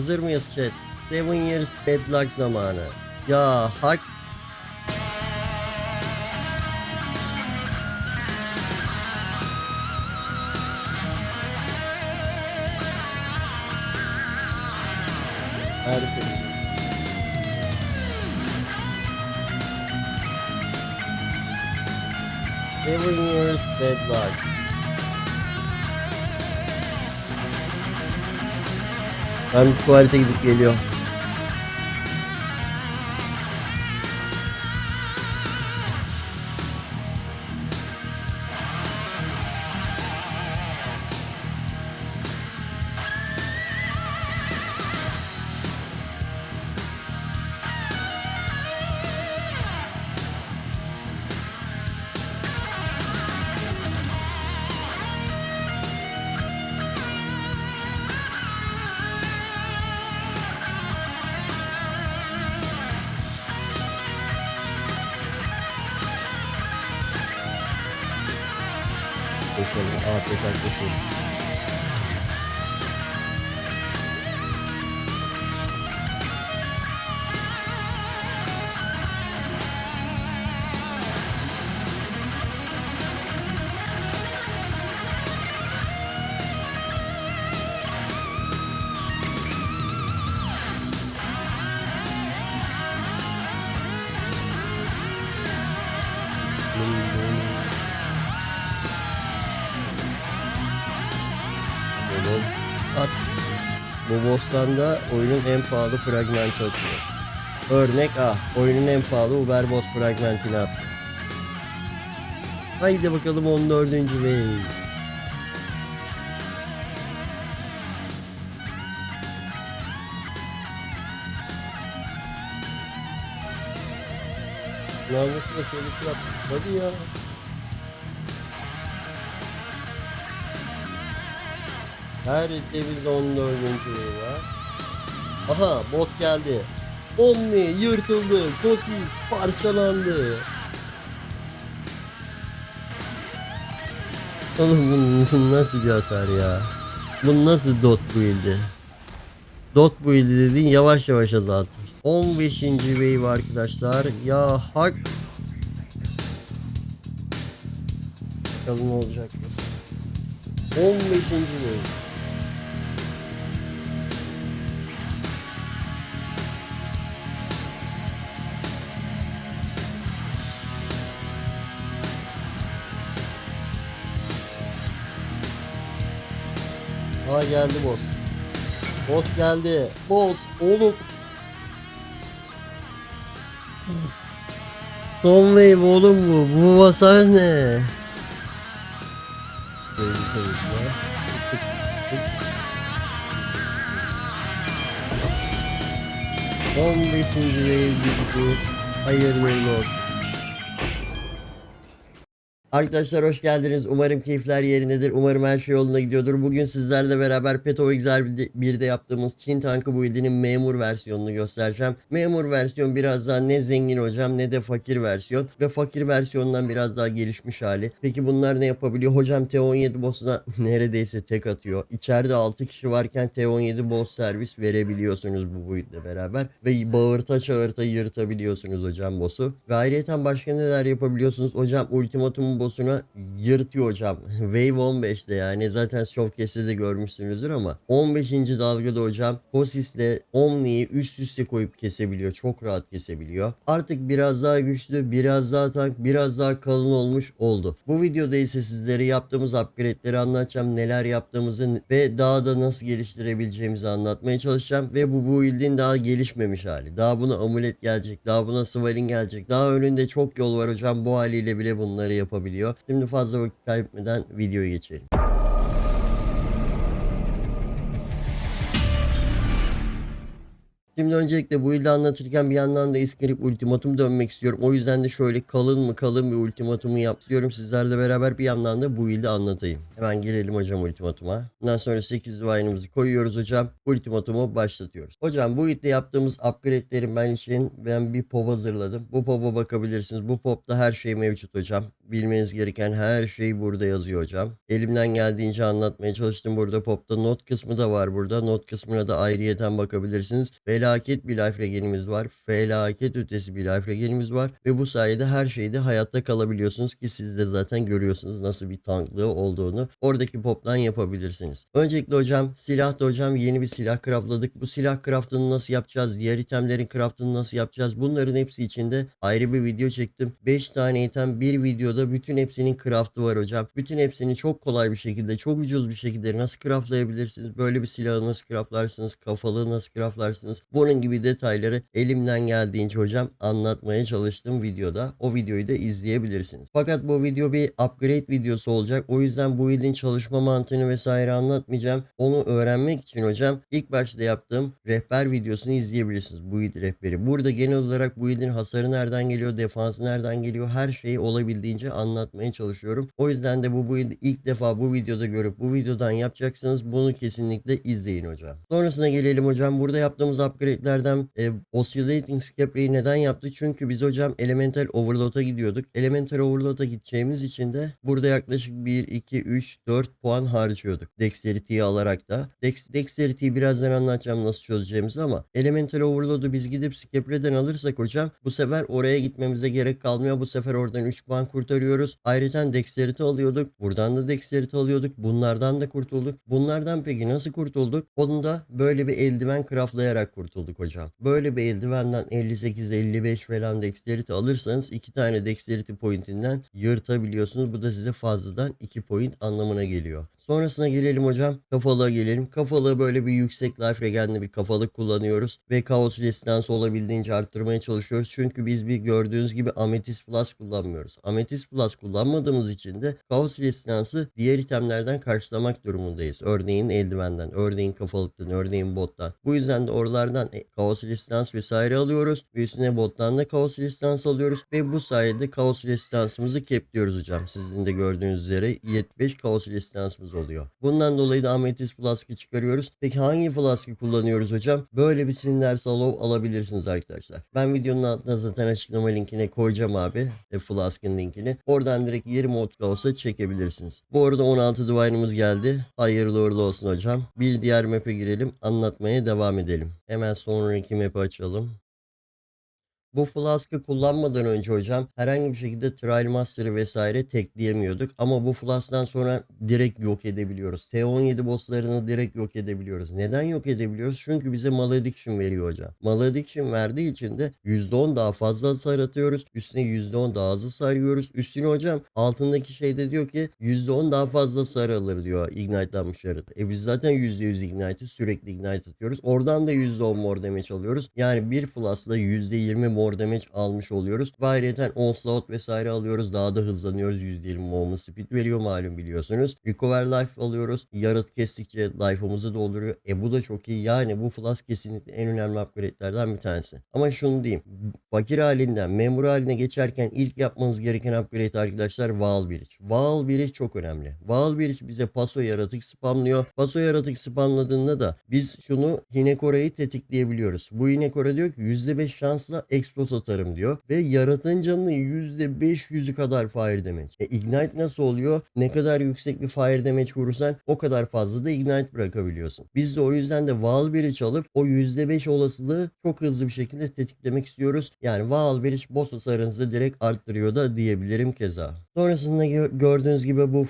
Hazır mıyız chat? Seven years deadlock zamanı. Ya hak Harika. Seven years deadlock. Ben tuvalete gidip geliyorum. Koşalım. Afiyet olsun. Oğlum Bu Bostan'da oyunun en pahalı fragmenti atıyor. Örnek A. Oyunun en pahalı Uber Boss fragmentini attı. Haydi bakalım 14. wave. Namus meselesi yaptık. Hadi ya. Her ülkemizde 14. yıl var. Aha bot geldi. Omni yırtıldı. Kosis parçalandı. Oğlum bu, nasıl bir hasar ya? Bu nasıl dot build'i? Dot build'i dediğin yavaş yavaş azaltmış. 15. wave arkadaşlar. Ya hak. Bakalım ne olacak mı? 15. wave. Aa geldi boss. Boss geldi. Boss oğlum. Son wave oğlum bu. Bu hasar ne? Böyle konuşma. On beşinci wave bu. Hayırlı olsun. Arkadaşlar hoş geldiniz. Umarım keyifler yerindedir. Umarım her şey yolunda gidiyordur. Bugün sizlerle beraber Peto Exile 1'de yaptığımız Çin tankı build'inin memur versiyonunu göstereceğim. Memur versiyon biraz daha ne zengin hocam ne de fakir versiyon. Ve fakir versiyondan biraz daha gelişmiş hali. Peki bunlar ne yapabiliyor? Hocam T17 boss'una neredeyse tek atıyor. İçeride 6 kişi varken T17 boss servis verebiliyorsunuz bu build'le beraber. Ve bağırta çağırta yırtabiliyorsunuz hocam boss'u. Ve ayrıyeten başka neler yapabiliyorsunuz? Hocam ultimatumun boss'una yırtıyor hocam. Wave 15'te yani zaten showcase'de de görmüşsünüzdür ama 15. dalgada hocam Hosis'le Omni'yi üst üste koyup kesebiliyor. Çok rahat kesebiliyor. Artık biraz daha güçlü, biraz daha tank, biraz daha kalın olmuş oldu. Bu videoda ise sizlere yaptığımız upgrade'leri anlatacağım. Neler yaptığımızı ve daha da nasıl geliştirebileceğimizi anlatmaya çalışacağım. Ve bu build'in daha gelişmemiş hali. Daha buna amulet gelecek. Daha buna Swarin gelecek. Daha önünde çok yol var hocam. Bu haliyle bile bunları yapabiliyor. Şimdi fazla vakit kaybetmeden videoya geçelim. Şimdi öncelikle bu ilde anlatırken bir yandan da iskerik ultimatum dönmek istiyorum. O yüzden de şöyle kalın mı kalın bir ultimatumu yap istiyorum. Sizlerle beraber bir yandan da bu ilde anlatayım. Hemen gelelim hocam ultimatuma. Bundan sonra 8 divine'ımızı koyuyoruz hocam. Ultimatumu başlatıyoruz. Hocam bu ilde yaptığımız upgrade'lerin ben için ben bir pop hazırladım. Bu pop'a bakabilirsiniz. Bu pop'ta her şey mevcut hocam. Bilmeniz gereken her şey burada yazıyor hocam. Elimden geldiğince anlatmaya çalıştım. Burada popta not kısmı da var burada. Not kısmına da ayrıyeten bakabilirsiniz. Felaket bir life regenimiz var. Felaket ötesi bir life regenimiz var. Ve bu sayede her şeyde hayatta kalabiliyorsunuz ki siz de zaten görüyorsunuz nasıl bir tanklığı olduğunu. Oradaki poptan yapabilirsiniz. Öncelikle hocam silah da hocam yeni bir silah craftladık. Bu silah craftını nasıl yapacağız? Diğer itemlerin craftını nasıl yapacağız? Bunların hepsi içinde ayrı bir video çektim. 5 tane item bir videoda bütün hepsinin craftı var hocam. Bütün hepsini çok kolay bir şekilde, çok ucuz bir şekilde nasıl craftlayabilirsiniz? Böyle bir silahı nasıl craftlarsınız? Kafalığı nasıl craftlarsınız? Bunun gibi detayları elimden geldiğince hocam anlatmaya çalıştım videoda. O videoyu da izleyebilirsiniz. Fakat bu video bir upgrade videosu olacak. O yüzden bu build'in çalışma mantığını vesaire anlatmayacağım. Onu öğrenmek için hocam ilk başta yaptığım rehber videosunu izleyebilirsiniz. Bu build rehberi. Burada genel olarak bu build'in hasarı nereden geliyor, defansı nereden geliyor her şeyi olabildiğince anlatmaya çalışıyorum. O yüzden de bu build'i ilk defa bu videoda görüp bu videodan yapacaksanız bunu kesinlikle izleyin hocam. Sonrasına gelelim hocam. Burada yaptığımız upgrade'lerden e, Oscillating Scape'yi neden yaptık? Çünkü biz hocam Elemental Overload'a gidiyorduk. Elemental Overload'a gideceğimiz için de burada yaklaşık 1, 2, 3, 4 puan harcıyorduk. Dexterity'yi alarak da. Dex, Dexterity'yi birazdan anlatacağım nasıl çözeceğimizi ama Elemental Overload'u biz gidip Scape'den alırsak hocam bu sefer oraya gitmemize gerek kalmıyor. Bu sefer oradan 3 puan kurtarıyoruz. Ayrıca Dexterity alıyorduk. Buradan da Dexterity alıyorduk. Bunlardan da kurtulduk. Bunlardan peki nasıl kurtulduk? Onu da böyle bir eldiven craftlayarak kurtulduk hocam. Böyle bir eldivenden 58-55 falan Dexterity alırsanız 2 tane Dexterity pointinden yırtabiliyorsunuz. Bu da size fazladan 2 point anlamına geliyor. Sonrasına gelelim hocam. Kafalığa gelelim. Kafalığı böyle bir yüksek life regenli bir kafalık kullanıyoruz. Ve kaos resistansı olabildiğince arttırmaya çalışıyoruz. Çünkü biz bir gördüğünüz gibi Amethyst Plus kullanmıyoruz. Amethyst Plus kullanmadığımız için de kaos resistansı diğer itemlerden karşılamak durumundayız. Örneğin eldivenden, örneğin kafalıktan, örneğin bottan. Bu yüzden de oralardan e, kaos resistans vesaire alıyoruz. Ve üstüne bottan da kaos resistans alıyoruz. Ve bu sayede kaos resistansımızı kepliyoruz hocam. Sizin de gördüğünüz üzere 75 kaos resistansımız oluyor. Bundan dolayı da Amethyst Flask'ı çıkarıyoruz. Peki hangi Flask'ı kullanıyoruz hocam? Böyle bir Cinder Salov alabilirsiniz arkadaşlar. Ben videonun altına zaten açıklama linkine koyacağım abi. E, Flask'ın linkini. Oradan direkt 20 mod olsa çekebilirsiniz. Bu arada 16 Divine'ımız geldi. Hayırlı uğurlu olsun hocam. Bir diğer map'e girelim. Anlatmaya devam edelim. Hemen sonraki map'i açalım. Bu flask'ı kullanmadan önce hocam herhangi bir şekilde Trial Master'ı vesaire tekleyemiyorduk. Ama bu flask'tan sonra direkt yok edebiliyoruz. T17 bosslarını direkt yok edebiliyoruz. Neden yok edebiliyoruz? Çünkü bize Malediction veriyor hocam. Malediction verdiği için de %10 daha fazla hasar atıyoruz. Üstüne %10 daha hızlı sarıyoruz. Üstüne hocam altındaki şeyde diyor ki %10 daha fazla sarı alır diyor Ignite'lanmış harita. E biz zaten %100 Ignite'ı sürekli Ignite atıyoruz. Oradan da %10 mor damage alıyoruz. Yani bir flask'la %20 more damage almış oluyoruz. Ve onslaught vesaire alıyoruz. Daha da hızlanıyoruz. %20 movement speed veriyor malum biliyorsunuz. Recover life alıyoruz. Yarıt kestikçe life'ımızı dolduruyor. E bu da çok iyi. Yani bu flask kesinlikle en önemli upgrade'lerden bir tanesi. Ama şunu diyeyim. Fakir halinden memur haline geçerken ilk yapmanız gereken upgrade arkadaşlar Val Bridge. Val Bridge çok önemli. Val Bridge bize paso yaratık spamlıyor. Paso yaratık spamladığında da biz şunu Hinekora'yı tetikleyebiliyoruz. Bu Hinekora diyor ki %5 şansla explode atarım diyor. Ve yaratığın canını %500'ü kadar fire damage. E, ignite nasıl oluyor? Ne kadar yüksek bir fire damage vurursan o kadar fazla da ignite bırakabiliyorsun. Biz de o yüzden de Val Bridge alıp o %5 olasılığı çok hızlı bir şekilde tetiklemek istiyoruz. Yani Val Bridge boss hasarınızı direkt arttırıyor da diyebilirim keza. Sonrasında gö- gördüğünüz gibi bu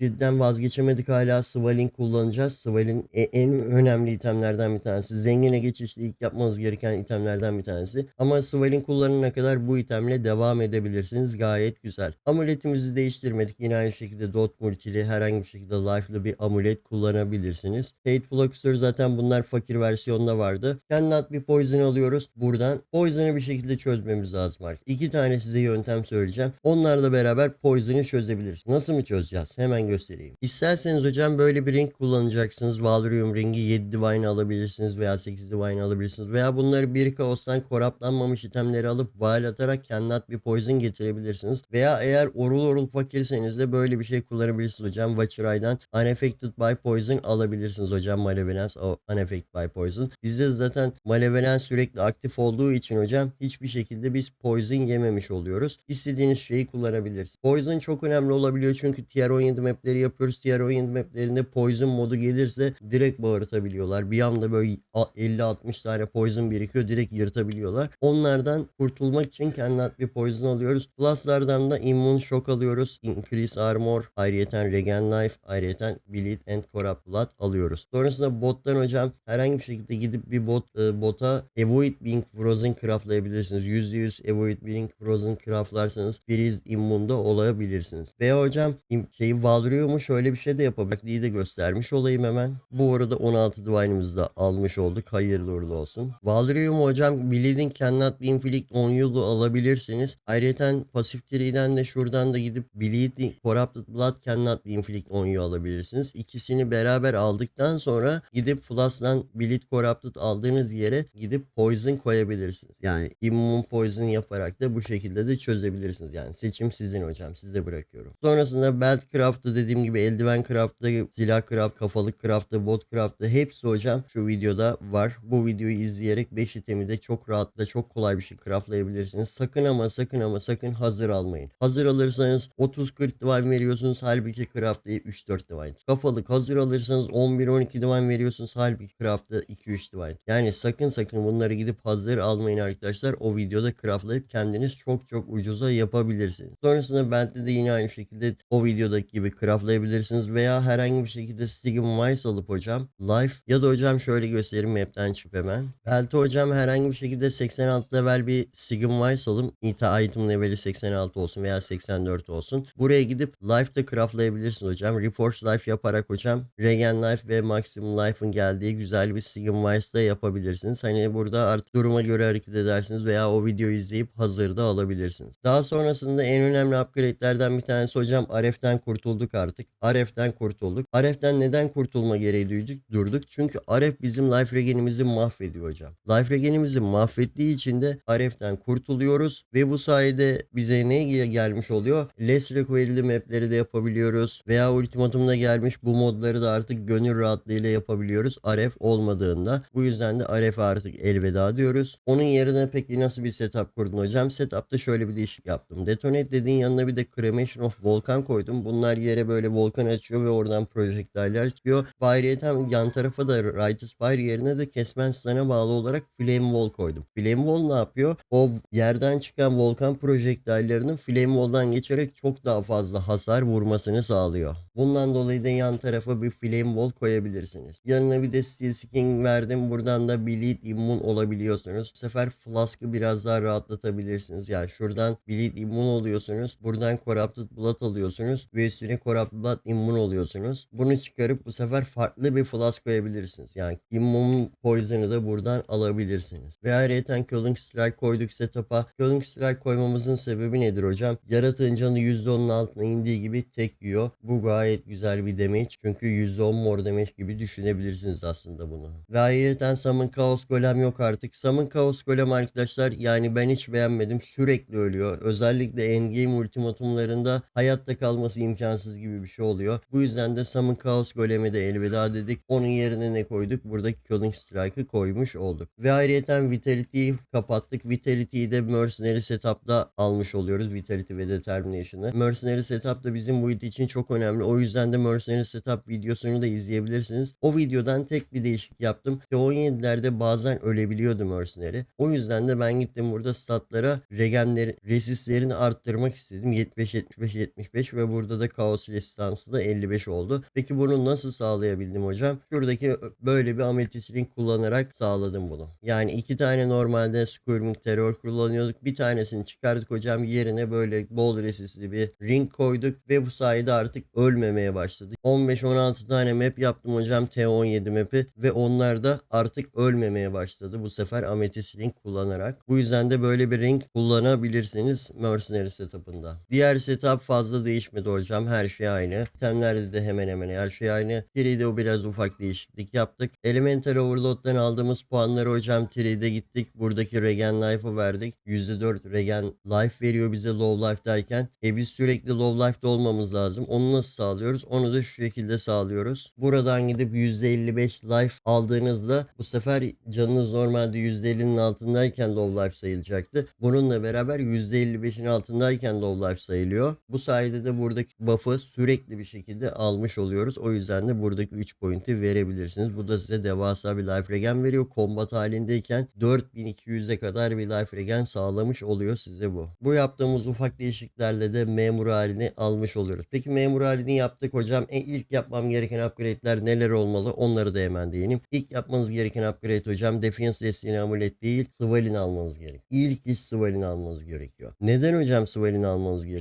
cidden vazgeçemedik hala Svalin kullanacağız. Svalin e- en önemli itemlerden bir tanesi. Zengine geçişte ilk yapmanız gereken itemlerden bir tanesi. Ama Svalin kullanana kadar bu itemle devam edebilirsiniz. Gayet güzel. Amuletimizi değiştirmedik. Yine aynı şekilde dot multili herhangi bir şekilde life'lı bir amulet kullanabilirsiniz. Fate Fluxer zaten bunlar fakir versiyonda vardı. Kendinat bir poison alıyoruz. Buradan poison'ı bir şekilde çözmemiz lazım artık. İki tane size yöntem söyleyeceğim. Onlarla beraber poison'ı çözebiliriz. Nasıl mı çözeceğiz? Hemen göstereyim. İsterseniz hocam böyle bir ring kullanacaksınız. Valrium ringi 7 divine alabilirsiniz veya 8 divine alabilirsiniz. Veya bunları bir kaostan koraplanmamış itemleri alıp val atarak kendinat bir poison getirebilirsiniz. Veya eğer orul orul fakirseniz de böyle bir şey kullanabilirsiniz hocam. Watcheray'dan Unaffected by Poison alabilirsiniz hocam. Malevolence Unaffected by Poison. Bizde zaten Malevolence sürekli aktif olduğu için hocam hiçbir şekilde biz Poison yememiş oluyoruz. İstediğiniz şeyi kullanabilirsiniz. Çok önemli olabiliyor çünkü tier 17 mapleri yapıyoruz. Tier 17 maplerinde Poison modu gelirse direkt bağırtabiliyorlar. Bir anda böyle a- 50-60 tane Poison birikiyor direkt yırtabiliyorlar. Onlardan kurtulmak için kendi at bir Poison alıyoruz. Plus'lardan da Immune Shock alıyoruz. Increase Armor, ayrıyeten Regen Life, ayrıyeten Bleed and Corrupt Blood alıyoruz. Sonrasında bottan hocam herhangi bir şekilde gidip bir bot e, bota Avoid Being Frozen craftlayabilirsiniz. %100 Avoid Being Frozen craftlarsanız Freeze Immune'da olabilirsiniz. Ve hocam şeyi Valrium'u şöyle bir şey de yapabilir de göstermiş olayım hemen. Bu arada 16 Divine'ımızı da almış olduk. Hayırlı uğurlu olsun. Valrium hocam Bleeding Cannot Be Inflict 10 yılı alabilirsiniz. Ayrıca pasif tree'den de şuradan da gidip Bleeding Corrupted Blood Cannot Be Inflict 10 yılı alabilirsiniz. İkisini beraber aldıktan sonra gidip Flask'tan Bleed Corrupted aldığınız yere gidip Poison koyabilirsiniz. Yani Immune Poison yaparak da bu şekilde de çözebilirsiniz. Yani seçim sizin hocam. Size bırakıyorum. Sonrasında Belt Craft'ı dediğim gibi eldiven craft'ı, silah craft, kafalık craft'ı, bot craft'ı hepsi hocam şu videoda var. Bu videoyu izleyerek 5 itemi de çok rahatla çok kolay bir şey craftlayabilirsiniz. Sakın ama sakın ama sakın hazır almayın. Hazır alırsanız 30-40 divine veriyorsunuz halbuki craft'layıp 3-4 divine. Kafalık hazır alırsanız 11-12 divine veriyorsunuz halbuki craft'ta 2-3 divine. Yani sakın sakın bunları gidip hazır almayın arkadaşlar. O videoda craftlayıp kendiniz çok çok ucuza yapabilirsiniz. Sonrasında Bentley de yine aynı şekilde o videodaki gibi craftlayabilirsiniz veya herhangi bir şekilde Stigma Mice alıp hocam Life ya da hocam şöyle göstereyim map'ten çıkıp hemen. Belki hocam herhangi bir şekilde 86 level bir Stigma Mice alın. İta item leveli 86 olsun veya 84 olsun. Buraya gidip Life'da craftlayabilirsiniz hocam. Reforce Life yaparak hocam Regen Life ve Maximum Life'ın geldiği güzel bir Stigma Mice da yapabilirsiniz. Hani burada artık duruma göre hareket edersiniz veya o videoyu izleyip hazırda alabilirsiniz. Daha sonrasında en önemli upgrade'lerden bir tanesi hocam Aref'ten kurtulduk artık. Aref'ten kurtulduk. Aref'ten neden kurtulma gereği duyduk, durduk? Çünkü Aref bizim life regenimizi mahvediyor hocam. Life regenimizi mahvettiği için de Aref'ten kurtuluyoruz ve bu sayede bize ne gel- gelmiş oluyor? Less required'li mapleri de yapabiliyoruz veya ultimatumda gelmiş bu modları da artık gönül rahatlığıyla yapabiliyoruz. Aref olmadığında. Bu yüzden de Aref'e artık elveda diyoruz. Onun yerine peki nasıl bir setup kurdun hocam? Setup'ta şöyle bir değişik yaptım. Detonate dediğin yanına bir de Cremation of Volkan koydum. Bunlar yere böyle volkan açıyor ve oradan projektiler çıkıyor. Ve ayrıyeten yan tarafa da Righteous Fire yerine de kesmen stun'a bağlı olarak Flame Wall koydum. Flame Wall ne yapıyor? O yerden çıkan volkan projektillerinin Flame Wall'dan geçerek çok daha fazla hasar vurmasını sağlıyor. Bundan dolayı da yan tarafa bir Flame Wall koyabilirsiniz. Yanına bir de Steel Skin verdim. Buradan da Bleed Immune olabiliyorsunuz. Bu sefer Flask'ı biraz daha rahatlatabilirsiniz. Yani şuradan Bleed Immune oluyorsunuz. Buradan Corrupted Blood alıyorsunuz. Ve üstüne Corrupted Blood Immune oluyorsunuz. Bunu çıkarıp bu sefer farklı bir Flask koyabilirsiniz. Yani Immune Poison'ı da buradan alabilirsiniz. Ve ayrıca Killing Strike koyduk setup'a. Killing Strike koymamızın sebebi nedir hocam? Yaratığın canı %10'un altına indiği gibi tek yiyor. Bu gayet güzel bir damage. Çünkü %10 more damage gibi düşünebilirsiniz aslında bunu. Ve ayrıca Summon Chaos Golem yok artık. Summon Chaos Golem arkadaşlar yani ben hiç beğenmedim. Sürekli ölüyor. Özellikle endgame ultimatumlarında hayatta kalması imkansız gibi bir şey oluyor. Bu yüzden de Summon Chaos Golem'e de elveda dedik. Onun yerine ne koyduk? Buradaki Killing Strike'ı koymuş olduk. Ve ayrıca Vitality'yi kapattık. Vitality'yi de Mercenary Setup'ta almış oluyoruz. Vitality ve Determination'ı. Mercenary Setup da bizim bu build için çok önemli. O yüzden de Mercenary Setup videosunu da izleyebilirsiniz. O videodan tek bir değişik yaptım. T17'lerde bazen ölebiliyordu Mercenary. O yüzden de ben gittim burada statlara regenleri, resistlerini arttırmak istedim. 75, 75, 75 ve burada da Chaos Resistance'ı da 55 oldu. Peki bunu nasıl sağlayabildim hocam? Şuradaki böyle bir Amethyst Ring kullanarak sağladım bunu. Yani iki tane normalde Squirming Terror kullanıyorduk. Bir tanesini çıkardık hocam yerine böyle bol resistli bir ring koyduk ve bu sayede artık ölmemeye başladı. 15-16 tane map yaptım hocam T17 map'i ve onlar da artık ölmemeye başladı. Bu sefer Amethyst Ring kullanarak. Bu yüzden de böyle bir ring kullanabilirsiniz Mercenary setup'ında. Diğer setup fazla değişmedi hocam. Her şey aynı. Itemlerde de hemen hemen her şey aynı. 3'de o biraz ufak değişiklik yaptık. Elemental Overload'dan aldığımız puanları hocam 3'de gittik. Buradaki Regen Life'ı verdik. %4 Regen Life veriyor bize Low Life'dayken. E biz sürekli Low Life'da olmamız lazım. Onu nasıl sağlıyoruz? Onu da şu şekilde sağlıyoruz. Buradan gidip %55 Life aldığınızda bu sefer canınız normalde %50'nin altındayken Low Life sayılacaktı. Bununla beraber %55'in altındayken Low Life sayılıyor. Bu sayede de buradaki buff'ı sürekli bir şekilde almış oluyoruz. O yüzden de buradaki 3 point'i verebilirsiniz. Bu da size devasa bir life regen veriyor. Combat halindeyken 4200'e kadar bir life regen sağlamış oluyor size bu. Bu yaptığımız ufak değişikliklerle de memur halini almış oluyoruz. Peki memur halini yaptık hocam. E ilk yapmam gereken upgrade'ler neler olmalı? Onları da hemen değineyim. İlk yapmanız gereken upgrade hocam Defiance desteğini amulet değil Svalin almanız gerekiyor. İlk iş Svalin almanız gerekiyor. Neden hocam Svalin almanız gerekiyor?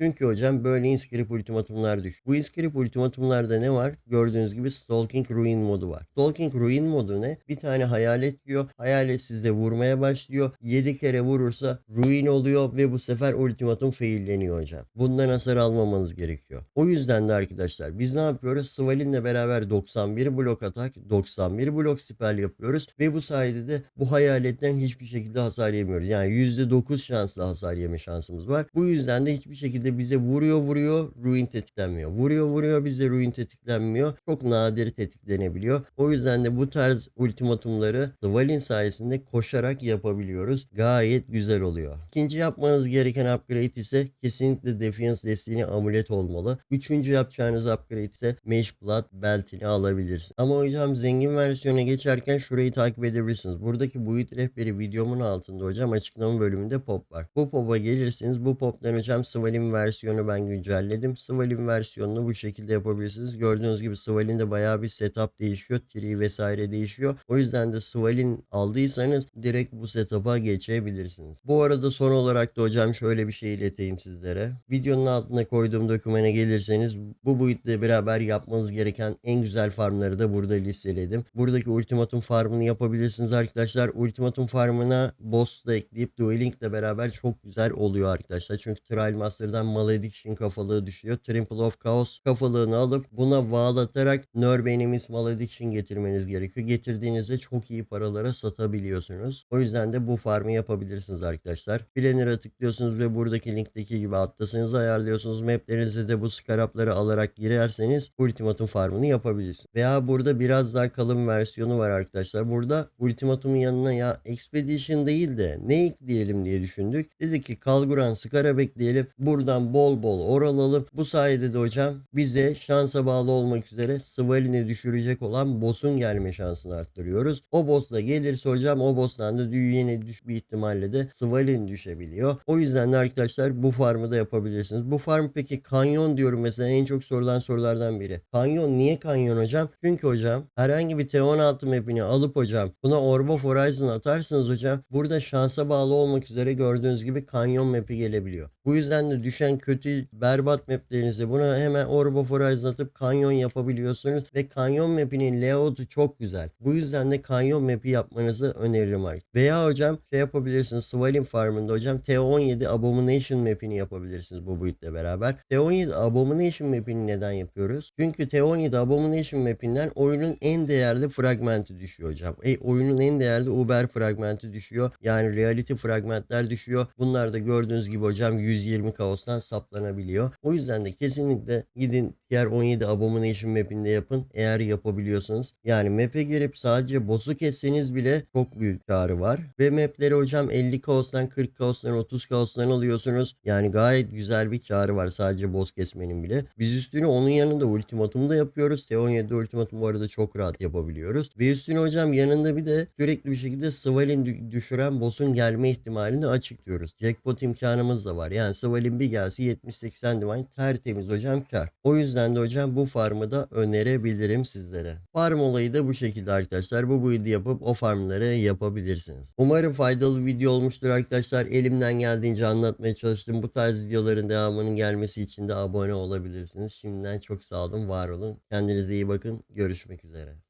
Çünkü hocam böyle inscript ultimatumlar düş. Bu inscript ultimatumlarda ne var? Gördüğünüz gibi Stalking Ruin modu var. Stalking Ruin modu ne? Bir tane hayalet diyor. Hayalet sizde vurmaya başlıyor. 7 kere vurursa ruin oluyor ve bu sefer ultimatum failleniyor hocam. Bundan hasar almamanız gerekiyor. O yüzden de arkadaşlar biz ne yapıyoruz? Svalin'le beraber 91 blok atak, 91 blok spell yapıyoruz ve bu sayede de bu hayaletten hiçbir şekilde hasar yemiyoruz. Yani %9 şansla hasar yeme şansımız var. Bu yüzden de hiçbir şekilde bize vuruyor vuruyor ruin tetiklenmiyor. Vuruyor vuruyor bize ruin tetiklenmiyor. Çok nadir tetiklenebiliyor. O yüzden de bu tarz ultimatumları Svalin sayesinde koşarak yapabiliyoruz. Gayet güzel oluyor. İkinci yapmanız gereken upgrade ise kesinlikle Defiance desteğini amulet olmalı. Üçüncü yapacağınız upgrade ise Mesh Blood beltini alabilirsiniz. Ama hocam zengin versiyona geçerken şurayı takip edebilirsiniz. Buradaki build rehberi videomun altında hocam açıklama bölümünde pop var. Bu pop'a gelirsiniz. Bu pop'tan hocam Svalin versiyonu ben güncelledim. Svalin versiyonunu bu şekilde yapabilirsiniz. Gördüğünüz gibi Svalin'de bayağı bir setup değişiyor. Tree vesaire değişiyor. O yüzden de Svalin aldıysanız direkt bu setup'a geçebilirsiniz. Bu arada son olarak da hocam şöyle bir şey ileteyim sizlere. Videonun altına koyduğum dokümene gelirseniz bu build'le beraber yapmanız gereken en güzel farmları da burada listeledim. Buradaki ultimatum farmını yapabilirsiniz arkadaşlar. Ultimatum farmına boss da ekleyip dueling ile beraber çok güzel oluyor arkadaşlar. Çünkü Trial Master'dan Malediction kafalığı düşüyor. Trample of Chaos kafalığını alıp buna bağlatarak Nerve Enemies Malediction getirmeniz gerekiyor. Getirdiğinizde çok iyi paralara satabiliyorsunuz. O yüzden de bu farmı yapabilirsiniz arkadaşlar. Planner'a tıklıyorsunuz ve buradaki linkteki gibi atlasınızı ayarlıyorsunuz. Maplerinize de bu scarapları alarak girerseniz Ultimatum farmını yapabilirsiniz. Veya burada biraz daha kalın versiyonu var arkadaşlar. Burada Ultimatum'un yanına ya Expedition değil de ne ekleyelim diye düşündük. Dedik ki Kalguran Scarab ekleyelim. Buradan bol bol or alalım. Bu sayede de hocam bize şansa bağlı olmak üzere Svalin'i düşürecek olan boss'un gelme şansını arttırıyoruz. O boss da gelirse hocam o boss'tan da yine düş bir ihtimalle de Svalin düşebiliyor. O yüzden de arkadaşlar bu farmı da yapabilirsiniz. Bu farm peki kanyon diyorum mesela en çok sorulan sorulardan biri. Kanyon niye kanyon hocam? Çünkü hocam herhangi bir T16 map'ini alıp hocam buna Orb of Horizon atarsınız hocam. Burada şansa bağlı olmak üzere gördüğünüz gibi kanyon map'i gelebiliyor. Bu yüzden de düşen kötü berbat maplerinizi buna hemen Orb of Horizon atıp kanyon yapabiliyorsunuz ve kanyon map'inin layout'u çok güzel. Bu yüzden de kanyon map'i yapmanızı öneririm artık. Veya hocam şey yapabilirsiniz Svalin Farm'ında hocam T17 Abomination map'ini yapabilirsiniz bu build'le beraber. T17 Abomination map'ini neden yapıyoruz? Çünkü T17 Abomination map'inden oyunun en değerli fragmenti düşüyor hocam. E, oyunun en değerli Uber fragmenti düşüyor. Yani reality fragmentler düşüyor. Bunlar da gördüğünüz gibi hocam 120 kaostan saplanabiliyor. O yüzden de kesinlikle gidin diğer 17 Abomination map'inde yapın eğer yapabiliyorsanız. Yani map'e girip sadece boss'u kesseniz bile çok büyük karı var. Ve map'leri hocam 50 kaostan 40 kaostan 30 kaostan alıyorsunuz. Yani gayet güzel bir karı var sadece boss kesmenin bile. Biz üstüne onun yanında ultimatumu da yapıyoruz. T17 ultimatum bu arada çok rahat yapabiliyoruz. Ve üstüne hocam yanında bir de sürekli bir şekilde Svalin dü- düşüren boss'un gelme ihtimalini açıklıyoruz. Jackpot imkanımız da var. Yani Svalin bir gelse 70-80 divine tertemiz hocam kar. O yüzden de hocam bu farmı da önerebilirim sizlere. Farm olayı da bu şekilde arkadaşlar. Bu build'i yapıp o farmları yapabilirsiniz. Umarım faydalı video olmuştur arkadaşlar. Elimden geldiğince anlatmaya çalıştım. Bu tarz videoların devamının gelmesi için de abone olabilirsiniz. Şimdiden çok sağ olun, var olun. Kendinize iyi bakın. Görüşmek üzere.